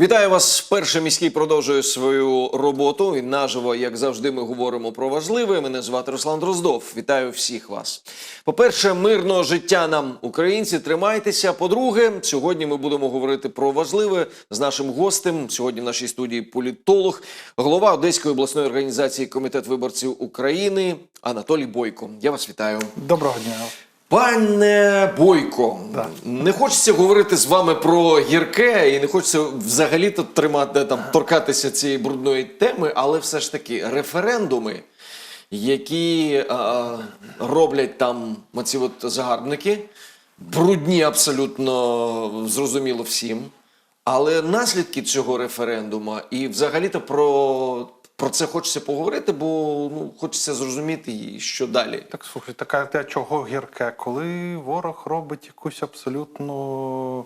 Вітаю вас. Перший міський продовжує свою роботу. І наживо, як завжди, ми говоримо про важливе. Мене звати Руслан Дроздов. Вітаю всіх вас. По-перше, мирного життя нам, українці, тримайтеся. По-друге, сьогодні ми будемо говорити про важливе з нашим гостем. Сьогодні в нашій студії політолог, голова Одеської обласної організації Комітет виборців України Анатолій Бойко. Я вас вітаю. Доброго дня. Пане Бойко, Так. не хочеться говорити з вами про гірке і не хочеться взагалі тут тримати там торкатися цієї брудної теми, але все ж таки референдуми, які а, роблять там оці от загарбники, брудні абсолютно зрозуміло всім. Але наслідки цього референдуму і взагалі-то про, про це хочеться поговорити, бо ну, хочеться зрозуміти, її, що далі. Так слухай, така те, чого гірке, коли ворог робить якусь абсолютно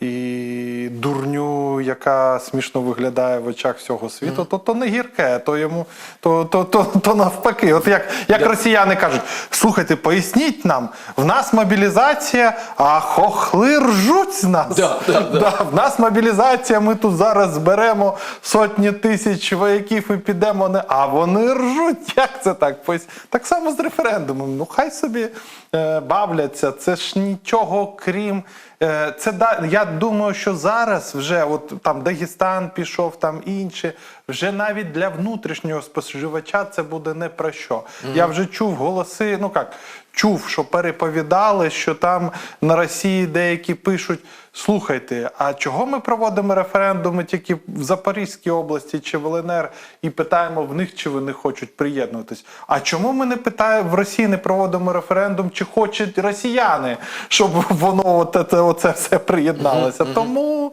і дурню, яка смішно виглядає в очах всього світу, то то не гірке, то йому то, то, то, то навпаки. От як, як росіяни кажуть, слухайте, поясніть нам, в нас мобілізація, а хохли ржуть з нас. Да, да, да. в нас мобілізація, ми тут зараз зберемо сотні тисяч вояків і підемо не. А вони ржуть. Як це так? Пояс- Так само з референдумом. Ну хай собі е, бавляться. Це ж нічого крім. Е, це да, я думаю, що зараз вже от там Дагестан пішов, там інші. Вже навіть для внутрішнього споживача це буде не про що. Я вже чув голоси, ну як, чув, що переповідали, що там на Росії деякі пишуть: слухайте, а чого ми проводимо референдуми тільки в Запорізькій області чи в ЛНР і питаємо в них, чи вони хочуть приєднуватись? А чому ми не питаємо в Росії не проводимо референдум, чи хочуть росіяни, щоб воно от це, оце все приєдналося? Тому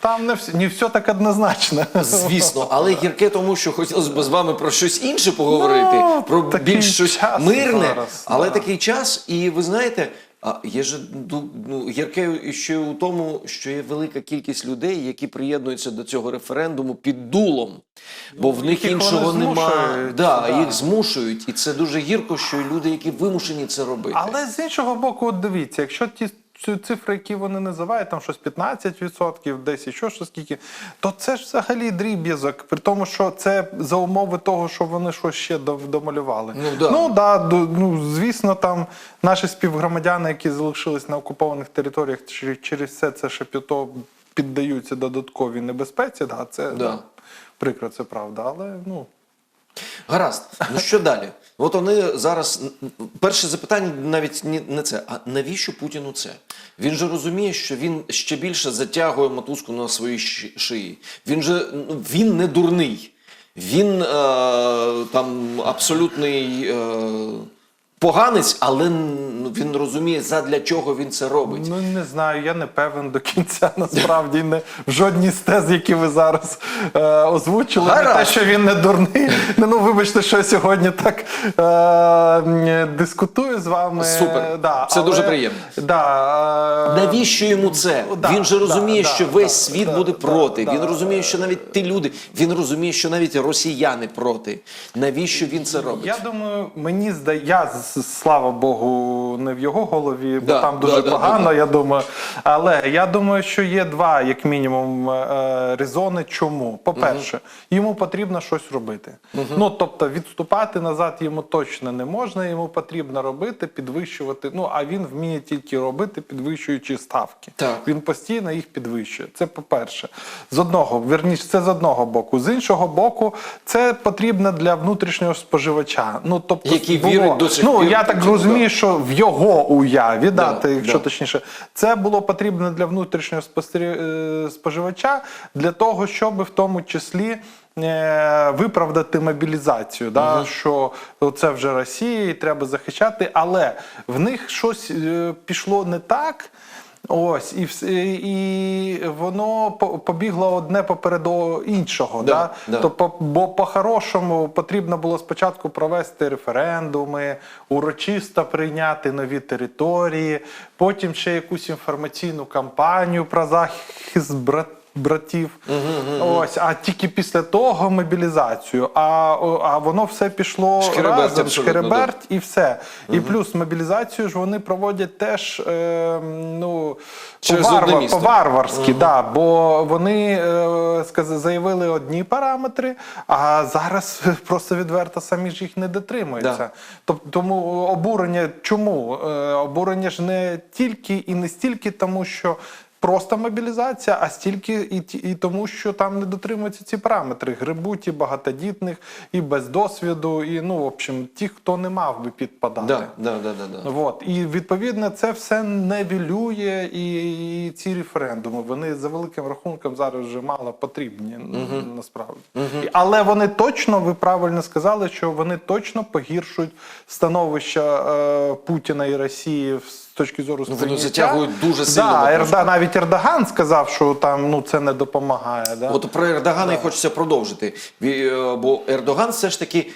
там не все, не все так однозначно. Звісно, але гірке тому, що хотілося б з вами про щось інше поговорити, Ну, про більш щось мирне, зараз, але да. такий час, і ви знаєте. А є ж ду- ну, гірке ще у тому, що є велика кількість людей, які приєднуються до цього референдуму під дулом, бо в них іншого немає. Да, да. їх змушують, і це дуже гірко, що люди, які вимушені це робити. Але з іншого боку, от дивіться, якщо ті цифри, які вони називають, там щось 15%, десь ще щось скільки, то це ж взагалі дріб'язок, при тому, що це за умови того, що вони щось ще домалювали. Ну, да. ну, да, ну звісно, там наші співгромадяни, які залишились на окупованих територіях, через все це шепіто піддаються додатковій небезпеці. Да, це Да. да. прикро, це правда, але ну. Гаразд. Ну що далі? От вони зараз перше запитання навіть не це. А навіщо Путіну це? Він же розуміє, що він ще більше затягує мотузку на своїй щи- шиї. Він же він не дурний. Він е, там абсолютний е, поганець, але він розуміє, задля чого він це робить. Ну не знаю, я не певен до кінця. Насправді не в жодній з тез, які ви зараз е, озвучили. Не те, що він не дурний. Ну, ну вибачте, що я сьогодні так е, дискутую з вами. Супер. Да, Це дуже приємно. Да, е, Навіщо йому це? Да, він же розуміє, да, що да, весь да, світ да, буде да, проти. да. він розуміє, що навіть ті люди, він розуміє, що навіть росіяни проти. Навіщо він це робить? Я думаю, мені здає, я слава Богу, не в його голові, бо Да, там дуже да, погано, да, да. я думаю. Але я думаю, що є два, як мінімум, е, резони. Чому? По-перше, йому потрібно щось робити. Ну тобто відступати назад йому точно не можна, йому потрібно робити, підвищувати. Ну а він вміє тільки робити, підвищуючи ставки. Так. Він постійно їх підвищує. Це по-перше. З одного, верніше, це з одного боку. З іншого боку, це потрібно для внутрішнього споживача. Ну, тобто, Який вірить до сих Ну, пір я так розумію, що в його уяві, да, Да, якщо да. точніше, це було потрібно для внутрішнього е, споживача для того, щоб в тому числі. е, Виправдати мобілізацію, да, що це вже Росія, і треба захищати, але в них щось е, пішло не так. Ось, і, і воно по- побігло одне попереду іншого. Да, Да, да. То по- бо по-хорошому потрібно було спочатку провести референдуми, урочисто прийняти нові території, потім ще якусь інформаційну кампанію про захист брат. Братів. Ось, а тільки після того мобілізацію. А, а воно все пішло Шкереберть разом, шкереберть і все. І плюс мобілізацію ж вони проводять теж е, ну, по-варва- одне по-варварськи, да, бо вони е, сказ- заявили одні параметри, а зараз просто відверто самі ж їх не дотримуються. Да. Тобто тому обурення чому? Е, Обурення ж не тільки і не стільки тому, що. Просто мобілізація, а стільки і, ті- і тому, що там не дотримуються ці параметри. Грибуть і багатодітних, і без досвіду, і ну, в общем, ті, хто не мав би підпадати. Да, да, да, да, да. От. І відповідно це все невілює і, і ці референдуми. Вони за великим рахунком зараз вже мало потрібні н- насправді. І- Але вони точно, ви правильно сказали, що вони точно погіршують становище е, Путіна і Росії в- точки зору Ну, вони затягують дуже сильно Да. Ерда, навіть Ердоган сказав, що там ну це не допомагає. Да? От про Ердогана і хочеться продовжити. Е, Бо Ердоган все ж таки,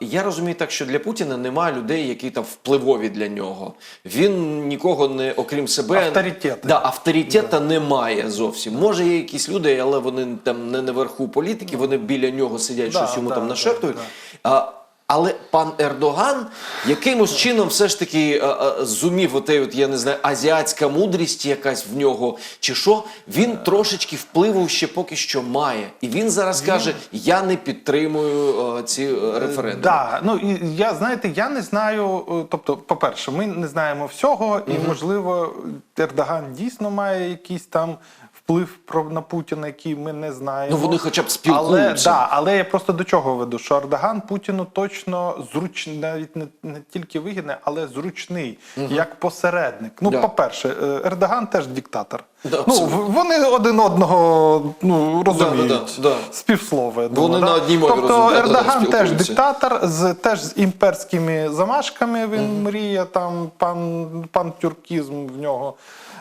я розумію так, що для Путіна немає людей, які там впливові для нього. Він нікого не, окрім себе. Авторитети. Да, авторитета немає зовсім. Може, є якісь люди, але вони там не наверху політики, вони біля нього сидять, Да, щось йому да, там да, нашептують. да. А, але пан Ердоган якимось чином все ж таки а, а, зумів отей, от я не знаю, азіатська мудрість якась в нього, чи що, він трошечки впливу ще поки що має. І він зараз каже: Я не підтримую а, ці е, референдуми. Да, ну і я знаєте, я не знаю. е, Тобто, по-перше, ми не знаємо всього, і можливо, Ердоган дійсно має якийсь там вплив на Путіна, який ми не знаємо. Ну вони хоча б Але, да, але я просто до чого веду, що Ердоган Путіну точно зручний, навіть не, не тільки вигідний, але зручний, як посередник. Ну, Да. по-перше, е, Ердоган теж диктатор. Да, ну, абсолютно. вони один одного ну, розуміють. да, да. Співслови. я Вони думаю, на одній мові тобто, розуміють, да, да, Ердоган теж диктатор, з, теж з імперськими замашками він мріє, там пан, пан тюркізм в нього.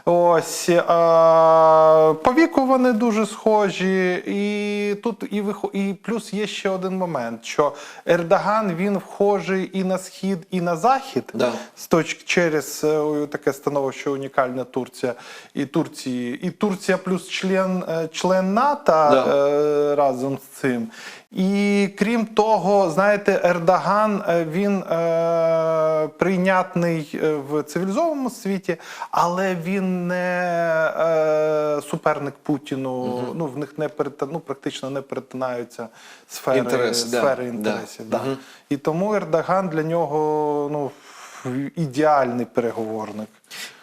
Ось а, по віку вони дуже схожі, і тут і вихо- і плюс є ще один момент, що Ердоган він вхожий і на схід, і на захід Да. з точки через е, таке становище унікальна Турція і Турції, і Турція плюс член, е, член НАТО Да. е, разом з цим. І крім того, знаєте, Ердоган е, він е, прийнятний е, в цивілізованому світі, але він не е, суперник Путіну. Ну в них не перетину ну, практично не перетинаються сфери, Інтерес, сфери да. інтересів. Да. І тому Ердоган для нього ну, ідеальний переговорник.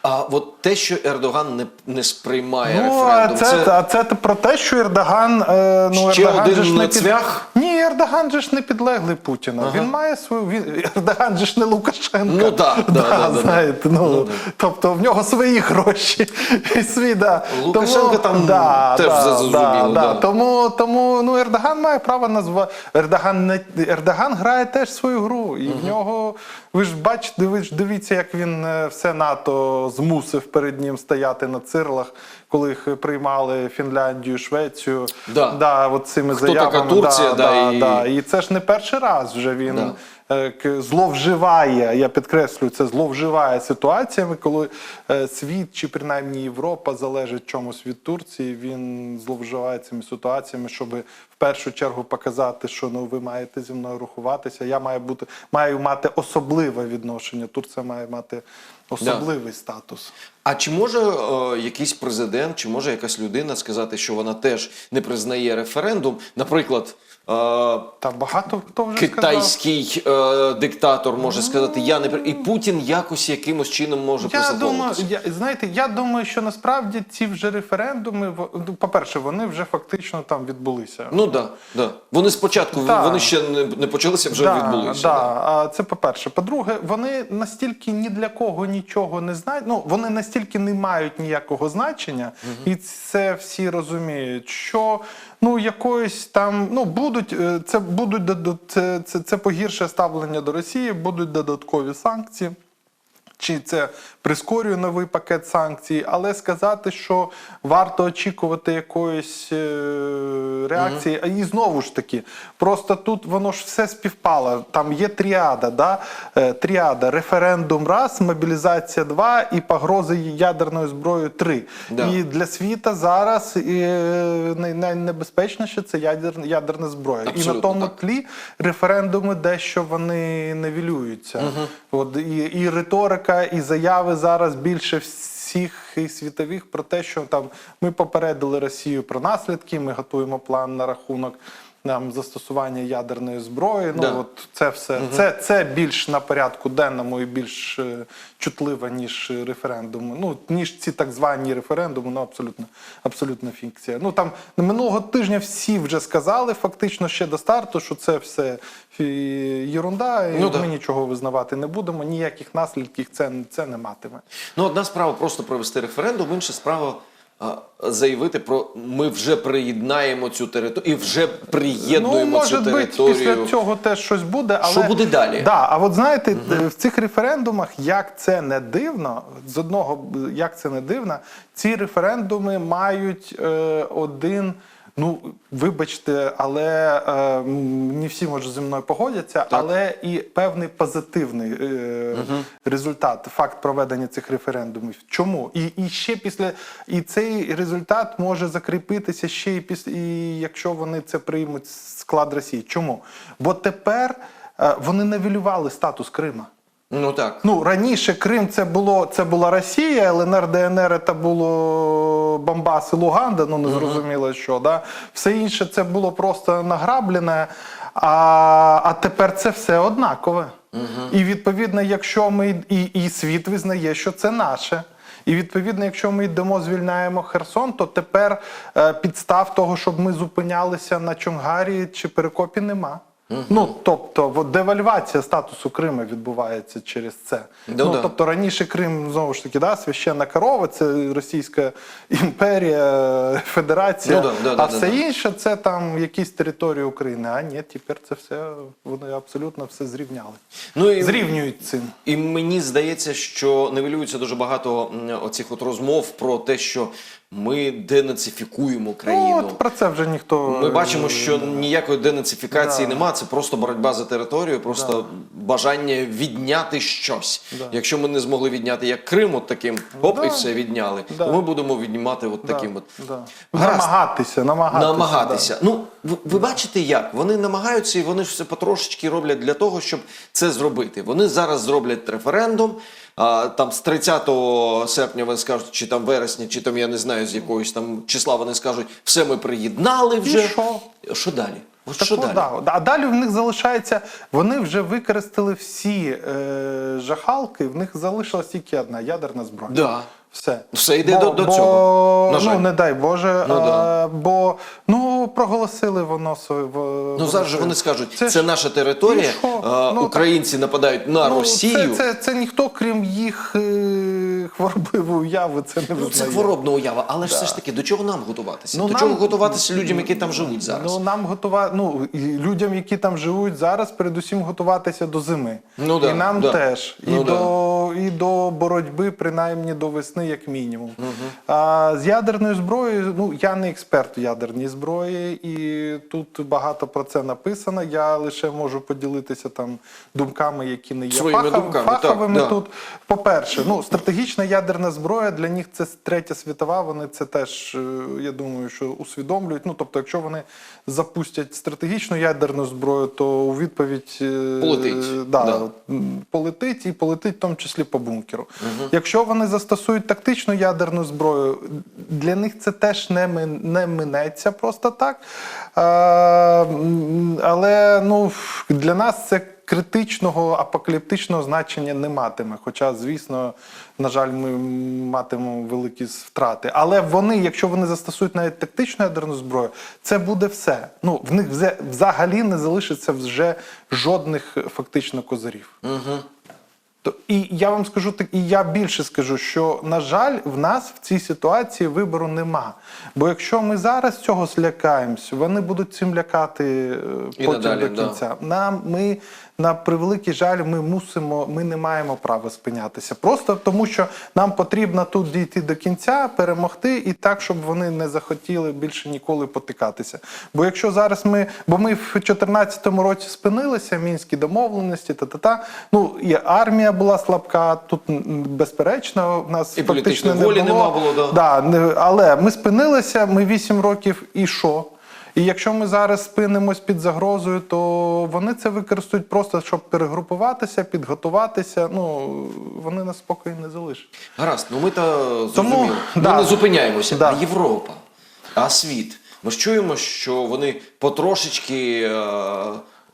А от те, що Ердоган не, не сприймає Ну, а референдум, це, а це про те, що Ердоган. Е, ну, Ще Ердоган один же ж не цвях? Ні, Ердоган же ж не підлеглий Путіна. Він має свою. Він... Ердоган же ж не Лукашенко. Ну, да, да, да, да, знаєте, ну, Тобто в нього свої гроші. і свій, да. Лукашенко там теж зрозуміло, да. Тому, тому ну, Ердоган має право назвати. Ердоган, не... Ердоган грає теж свою гру. І в нього, ви ж бачите, ви ж дивіться, як він е, все НАТО змусив перед ним стояти на цирлах, коли їх приймали Фінляндію, Швецію. Да. Да, от цими Хто заявами. така Турція, да, да, і- да. і це ж не перший раз вже він. Да. Е, Зловживає, я підкреслюю, це зловживає ситуаціями, коли е, світ чи принаймні Європа залежить чомусь від Турції. Він зловживає цими ситуаціями, щоб в першу чергу показати, що ну ви маєте зі мною рахуватися. Я маю бути маю мати особливе відношення. Турція має мати особливий статус. А чи може е, якийсь президент, чи може якась людина сказати, що вона теж не признає референдум? Наприклад, Та багато хто вже китайський е, диктатор може сказати, я не і Путін якось якимось чином може Я думаю, я, знаєте, я думаю, що насправді ці вже референдуми, ну, по-перше, вони вже фактично там відбулися. Ну да, да. Вони спочатку Да. вони ще не, не почалися, вже Да, відбулися. Да. Да. А це по-перше. По-друге, вони настільки ні для кого нічого не знають. Ну вони настільки не мають ніякого значення, і це всі розуміють, що ну якоїсь там ну будуть е, це будуть це, це, це погірше ставлення до Росії, будуть додаткові санкції. чи це прискорює новий пакет санкцій, але сказати, що варто очікувати якоїсь е, реакції, а і знову ж таки, просто тут воно ж все співпало. Там є тріада, да? Е, тріада, референдум раз, мобілізація два і погрози ядерною зброєю три. Да. І для світа зараз е, найнебезпечніше це ядер, ядерна зброя. і на тому так. тлі референдуми дещо вони невілюються. От і, і риторика, і заяви зараз більше всіх світових про те, що там ми попередили Росію про наслідки, ми готуємо план на рахунок. Нам застосування ядерної зброї, ну Да. от це все це, це більш на порядку денному і більш е, чутливо, ніж референдуми. Ну ніж ці так звані референдуми, ну абсолютно абсолютно фікція. Ну там минулого тижня всі вже сказали, фактично ще до старту, що це все єрунда, і Ну, ми да. нічого визнавати не будемо. Ніяких наслідків це, це не матиме. Ну, одна справа просто провести референдум, інша справа заявити про ми вже приєднаємо цю територію і вже приєднуємо ну, може цю бути, територію. після цього теж щось буде. Але... Що буде далі? Да, а от знаєте, в цих референдумах, як це не дивно, з одного як це не дивно, ці референдуми мають е, один. Ну, вибачте, але е, не всі може зі мною погодяться, але і певний позитивний е, результат, факт проведення цих референдумів. Чому? І, і ще після і цей результат може закріпитися ще і після, і якщо вони це приймуть склад Росії. Чому? Бо тепер е, вони навілювали статус Крима. Ну так. Ну раніше Крим це було це була Росія, ЛНР, ДНР це було Бомбас і Луганда, ну не зрозуміло що. Да? Все інше це було просто награблене. А, а тепер це все однакове. І відповідно, якщо ми і, і світ визнає, що це наше. І відповідно, якщо ми йдемо, звільняємо Херсон, то тепер е, підстав того, щоб ми зупинялися на Чонгарі чи Перекопі, нема. Ну тобто, девальвація статусу Криму відбувається через це. Да, ну да. тобто раніше Крим знову ж таки да, священна корова, це Російська імперія, Федерація, Ну, да, да, а да, все да, да. інше це там якісь території України. А ні, тепер це все вони абсолютно все зрівняли. Ну і Зрівнюють цим. І мені здається, що нивелюється дуже багато оцих от розмов про те, що ми денацифікуємо країну. Ну, от про це вже ніхто Ми бачимо, е, що ніякої денацифікації Да. нема. Це просто боротьба за територію, просто бажання відняти щось. Да. Якщо ми не змогли відняти як Крим, от таким оп, Да. і все відняли, Да. то ми будемо віднімати от да, таким от. да. Гаразд. намагатися, намагатися. намагатися. Ну, ви, ви бачите, як вони намагаються, і вони ж все потрошечки роблять для того, щоб це зробити. Вони зараз зроблять референдум. А, там з 30 серпня вони скажуть, чи там вересня, чи там я не знаю з якогось там числа вони скажуть, все ми приєднали вже. що? Що далі? От Так що от, далі? да. А далі в них залишається. Вони вже використали всі е, жахалки, в них залишилась тільки одна ядерна зброя. Да. Все. Все йде до- до цього, на жаль. Ну, не дай Боже. Ну, а, да. Бо ну, проголосили воно своє. Ну зараз же вони скажуть, це, ж- наша територія, а, Ну, так- українці нападають на Ну, Росію. Це, це, це ніхто, крім їх е, хворобливої уяви, це не Ну, це хворобна уява, але ж все ж таки до чого нам готуватися? Ну, до нам- чого готуватися людям, які там живуть зараз? Ну нам готува... ну, людям, які там живуть зараз, передусім готуватися до зими. Ну да, і нам да. теж. Ну і, да. до, і до боротьби, принаймні до весни, як мінімум. А з ядерною зброєю, ну я не експерт в ядерній зброї, і тут багато про це написано. Я лише можу поділитися там думками, які не є Своїми фахов- думками, так, фаховими да. тут. По-перше, ну стратегічна ядерна зброя для них це третя світова. Вони це теж, е, я думаю, що усвідомлюють. Ну тобто, якщо вони запустять стратегічну ядерну зброю, то у відповідь е, Полетить, Да, да. полетить і полетить в тому числі по бункеру. Якщо вони застосують тактичну ядерну зброю, для них це теж не, не минеться просто так. А, але ну, для нас це критичного апокаліптичного значення не матиме. Хоча, звісно, на жаль, ми матимемо великі втрати. Але вони, якщо вони застосують навіть тактичну ядерну зброю, це буде все. Ну, в них взагалі не залишиться вже жодних фактично козирів. То, і я вам скажу так, і я більше скажу, що на жаль, в нас в цій ситуації вибору нема. Бо якщо ми зараз цього злякаємось, вони будуть цим лякати е, потім надалі, до да. кінця. Нам ми на превеликий жаль, ми мусимо, ми не маємо права спинятися. Просто тому, що нам потрібно тут дійти до кінця, перемогти і так, щоб вони не захотіли більше ніколи потикатися. Бо якщо зараз ми, бо ми в 2014 році спинилися, мінські домовленості, та-та-та. Ну і армія була слабка, тут безперечно, в нас І фактично не волі було. нема було, да. Да, але ми спинилися, ми 8 років і що? І якщо ми зараз спинимось під загрозою, то вони це використають просто, щоб перегрупуватися, підготуватися. Ну вони нас спокою не залишать. Гаразд, ну ми то зрозуміли. Ми да. не зупиняємося. Да. А Європа, а світ. Ми ж чуємо, що вони потрошечки е,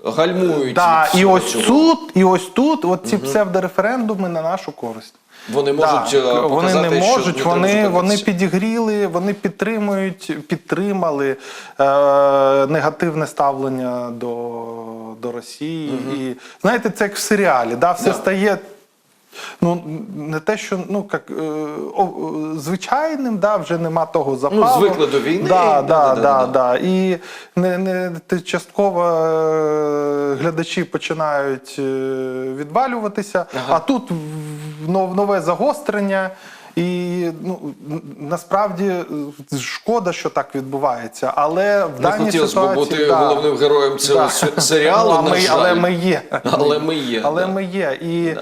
гальмують. Да, і ось цього. тут, і ось тут, от ці псевдореферендуми на нашу користь. Вони можуть Да, е, вони показати, не можуть, що вони, вони підігріли, вони підтримують, підтримали е, негативне ставлення до, до Росії. І знаєте, це як в серіалі, да, все Да. стає. Ну, не те, що ну як е, о, звичайним, да, вже нема того запалу. Ну, звикли до війни, Да, да, да, да, да, да, да. І не, не частково е, глядачі починають е, відвалюватися, Ага. а тут нов- нове загострення. І ну насправді е, шкода, що так відбувається, але в Не даній хотілося б ситуації бути да, головним героєм цього да. серіалу. Ну, а на жаль. але ми є. Але ми є, Але да. ми є. І, е,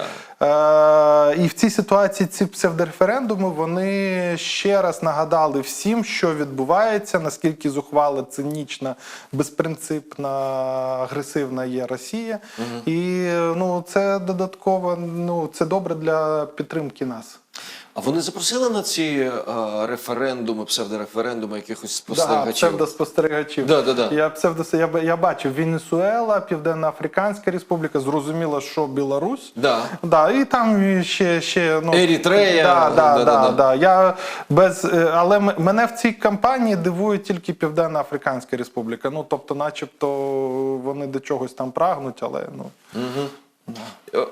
і в цій ситуації ці псевдореферендуми вони ще раз нагадали всім, що відбувається, наскільки зухвала, цинічна, безпринципна, агресивна є Росія. І ну, це додатково, ну це добре для підтримки нас. А вони запросили на ці е, референдуми, псевдореферендуми якихось Да, спостерігачів? псевдоспостерігачів. Да, да, да. Я псевдос... я, я бачив Венесуела, Південно-Африканська Республіка, зрозуміло, що Білорусь. Да. Да, і там ще, ще ну, Ерітрея, Да, да, да, да, да, да, да. Я без, е, але мене в цій кампанії дивує тільки Південно-Африканська Республіка. Ну, тобто, начебто, вони до чогось там прагнуть, але ну. Е,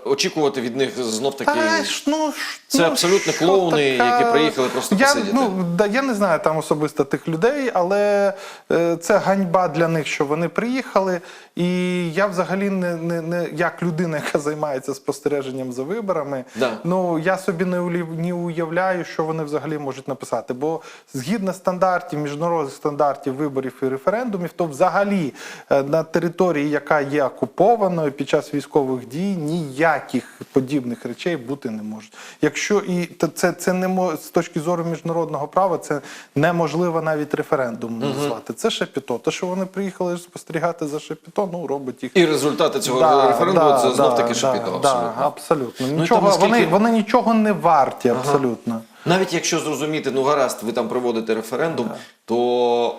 Очікувати від них знов таки. Та ну, Це ну, абсолютно клоуни, які приїхали просто я, посидіти. Ну, да, я не знаю там особисто тих людей, але е, це ганьба для них, що вони приїхали. І я взагалі не, не, не як людина, яка займається спостереженням за виборами, Да. ну я собі не, улів- не уявляю, що вони взагалі можуть написати. Бо згідно стандартів, міжнародних стандартів виборів і референдумів, то взагалі е, на території, яка є окупованою під час військових дій, ніяких подібних речей бути не можуть. Якщо і то це, це не мо- з точки зору міжнародного права, це неможливо навіть референдум назвати. Це шепіто. Те, що вони приїхали спостерігати за шепіто, ну робить їх. І результати цього референдуму це знов таки шапіто. Да, абсолютно. абсолютно. Ну, Нічого, там наскільки- вони, вони нічого не варті, абсолютно. Навіть якщо зрозуміти, ну гаразд, ви там проводите референдум, то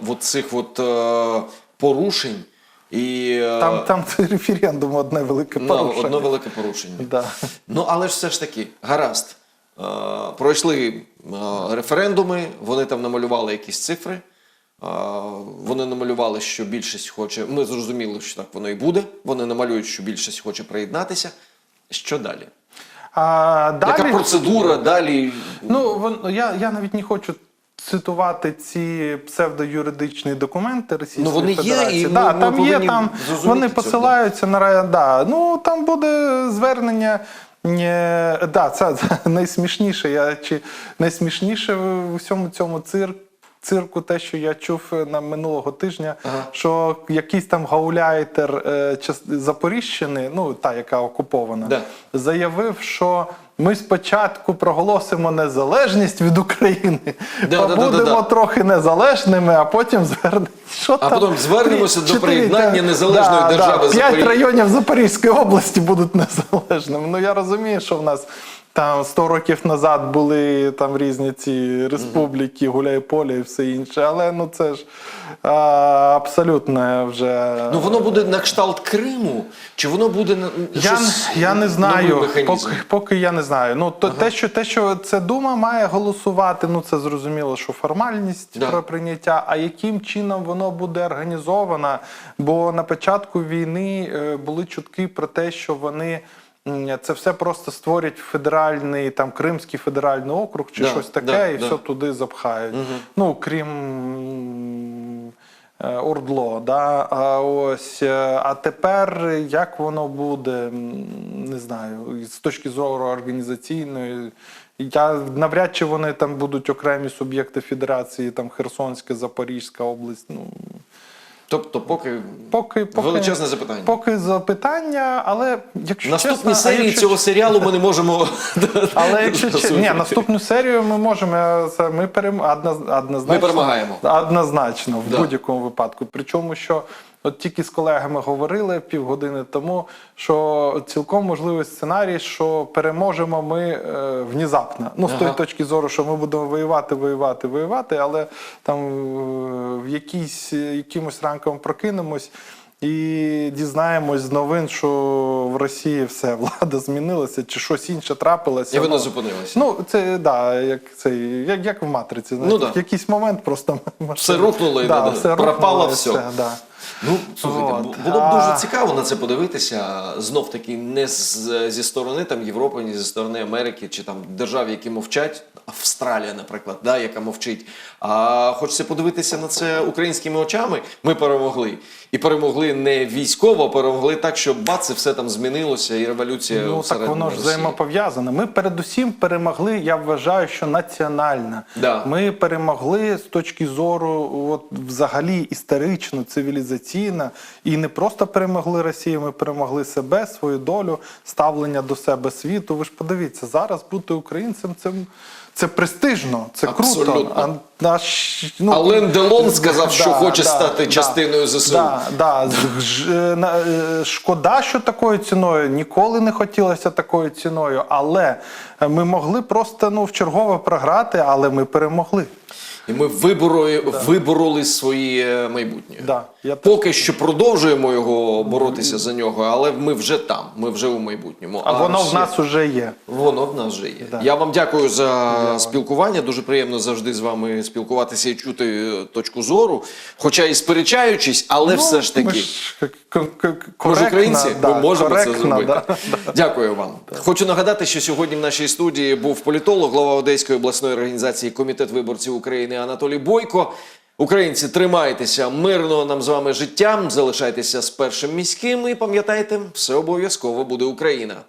от цих от е, порушень і е, Там, там референдум одне велике ну, порушення. одно велике порушення. Да. Ну, але ж все ж таки, гаразд. Е, пройшли е, референдуми, вони там намалювали якісь цифри. Вони намалювали, що більшість хоче. Ми зрозуміли, що так воно і буде. Вони намалюють, що більшість хоче приєднатися. Що далі? А далі, Яка процедура далі? ну, я, я навіть не хочу цитувати ці псевдоюридичні документи Російської Ну, вони є, Федерації. і да, ми там є, там вони посилаються на ра- да. Ну там буде звернення. Е, да, це, це найсмішніше. Я чи найсмішніше в усьому цьому цирку. Цирку, те, що я чув е, на минулого тижня, Ага. що якийсь там гауляйтер е, Запоріжжяни, ну та яка окупована, Да. заявив, що ми спочатку проголосимо незалежність від України, Да, да, да, да, да. трохи незалежними, а потім звернемо. Що А там? потім звернемося до приєднання незалежної да, держави Да, п'ять районів Запорізької області будуть незалежними. Ну я розумію, що в нас. Там 100 років назад були там різні ці республіки, Гуляйполя і все інше, але ну це ж а, абсолютно вже. Ну воно буде на кшталт Криму, чи воно буде на Я, щось, я не знаю, поки, поки я не знаю. Ну то те, що те, що це дума має голосувати, ну це зрозуміло, що формальність Да. про прийняття. А яким чином воно буде організовано? Бо на початку війни е, були чутки про те, що вони. Це все просто створять федеральний там Кримський федеральний округ чи Да, щось таке, да, і да. все туди запхають. Ну крім е, Ордло. Да? А, ось, е, а тепер як воно буде, не знаю, з точки зору організаційної. Я навряд чи вони там будуть окремі суб'єкти федерації, там Херсонська, Запорізька область. Ну Тобто, поки поки, поки Величезне запитання. Поки запитання, але якщо наступні чесно, серії якщо цього серіалу ми не можемо. Але якщо чи- ні, наступну серію ми можемо. це Ми перем... однозначно Ми перемагаємо. однозначно в Да. будь-якому випадку. Причому, що от тільки з колегами говорили півгодини тому, що цілком можливий сценарій, що переможемо ми е, внезапно. Ну, з Ага. тої точки зору, що ми будемо воювати, воювати, воювати, але там е, в якійсь якимось ранком прокинемось. І дізнаємось з новин, що в Росії все влада змінилася, чи щось інше трапилося. І воно Ну, зупинилося. Ну, це да, як цей, як, як в матриці. знаєте, Ну, да. В якийсь момент просто Все рухнуло і да, да, пропало і все. да. Ну, слухайте, От. було б дуже цікаво на це подивитися. Знов таки, не з, зі сторони там Європи, ні зі сторони Америки, чи там держав, які мовчать. Австралія, наприклад, да, яка мовчить. А хочеться подивитися на це українськими очами. Ми перемогли. І перемогли не військово, а перемогли так, що бац, і все там змінилося, і революція Ну так всередині воно ж Росії. взаємопов'язане. Ми передусім перемогли, я вважаю, що національно. Да. Ми перемогли з точки зору, от взагалі історично, цивілізаційно, і не просто перемогли Росію, ми перемогли себе, свою долю, ставлення до себе світу. Ви ж подивіться, зараз бути українцем це. Це престижно, це Абсолютно. круто. А наш, ну, Ален Делон сказав, що хоче стати частиною ЗСУ. Да, да. Е, е, Шкода, що такою ціною. Ніколи не хотілося такою ціною. Але ми могли просто ну, в чергове програти, але ми перемогли. І ми вибороли, вибороли своє майбутнє. Да, я. Поки що продовжуємо його боротися за нього, але ми вже там, ми вже у майбутньому. А воно в нас уже є. Воно в нас вже є. Да. Я вам дякую за спілкування. Дуже приємно завжди з вами спілкуватися і чути е, точку зору. Хоча і сперечаючись, але Ну, все ж таки. Ми ж українці, да, ми можемо це зробити. да. Дякую вам. Хочу нагадати, що сьогодні в нашій студії був політолог, глава Одеської обласної організації Комітет виборців України Анатолій Бойко. Українці, тримайтеся мирного нам з вами життя, залишайтеся з першим міським і пам'ятайте, все обов'язково буде Україна.